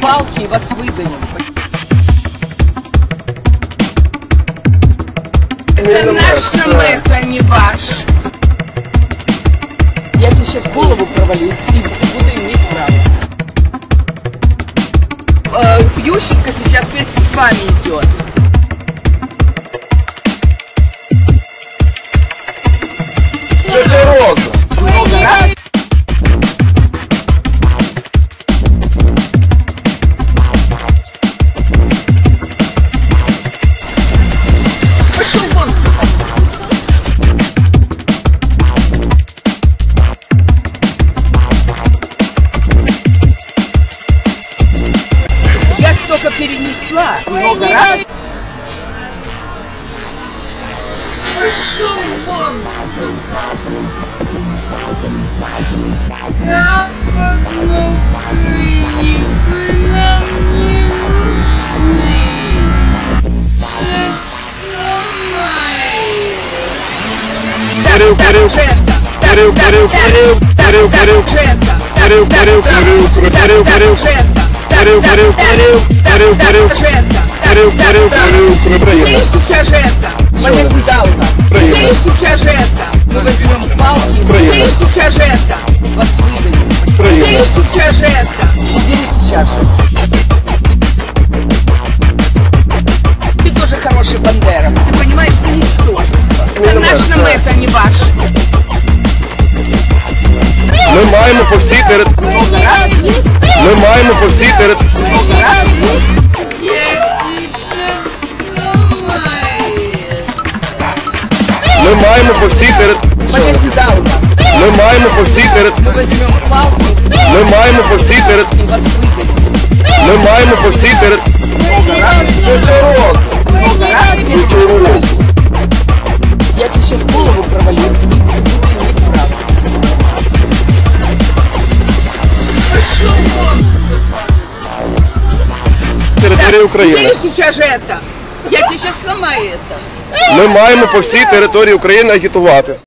палки и вас выгоним. Это наш нам это не ваш. Я тебе сейчас голову провалю и буду иметь право. Э, Ющенко сейчас вместе с вами идет. столько перенесла много раз. Пошел вон. Я могу Курил, курил, курил, курил, курил, курил, курил, курил, курил, курил, курил, курил, курил, курил, курил, курил, курил, курил, курил, курил, курил, Ты проехал. сейчас же это, момент Галка. Ты Проехал. сейчас же это, мы возьмем палки. Ты Проехал. сейчас же это, вас выгоним. Ты Проехал. сейчас же это, убери сейчас же. Ты тоже хороший бандера. Ты понимаешь, ты ничтожество. Это Не наш наш, нам да. это не ваш. Ми маємо по всій території. сломаю. Ми маємо по всій території. Момент Галка. Ми маємо по всій території. Мы возьмем палки Ми маємо по всій території. и вас выгоним. Ми маємо по всій території. Пошел вон! Території Убери України. сейчас же это! Я тебе сейчас сломаю это! Ми маємо по всій території України агітувати.